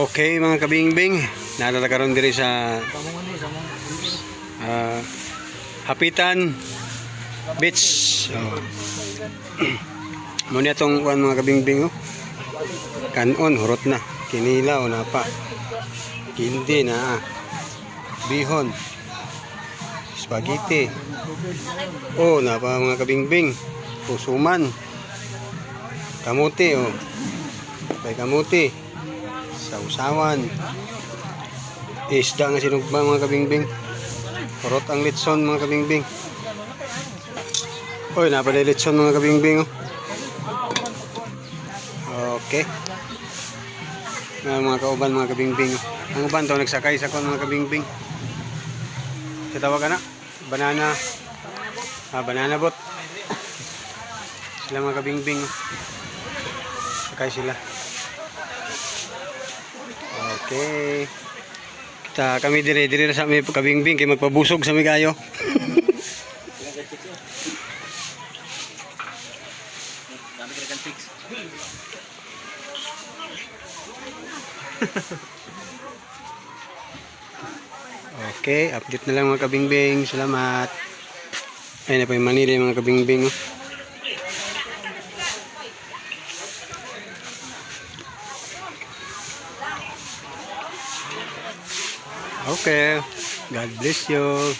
Okay mga kabingbing, natatakaroon diri sa ah, Hapitan Beach. Oh. Muna kuan mga kabingbing oh. Kanon, hurot na. Kinilaw na pa. Kindi na. Bihon. Spaghetti. Oh, na pa mga kabingbing. Pusuman. Kamuti oh. May kamuti. Sausawan. Isda nga sinugba mga kabingbing. Kurot ang litson mga kabingbing. Uy, napalay litson mga kabingbing. Oh. Okay. Nga mga kauban mga kabingbing. oh. Ang uban to nagsakay sa kon mga kabingbing. Katawa ka na. Banana. Ah, banana boat. Sila mga kabingbing. oh. Sakay sila. Okay. Kita kami dire dire sa may kabingbing kay magpabusog sa migayo. Dami ka fix. Okay, update na lang mga kabingbing. Salamat. Ayun na po yung Manila yung mga kabingbing. oh. Okay. God bless you.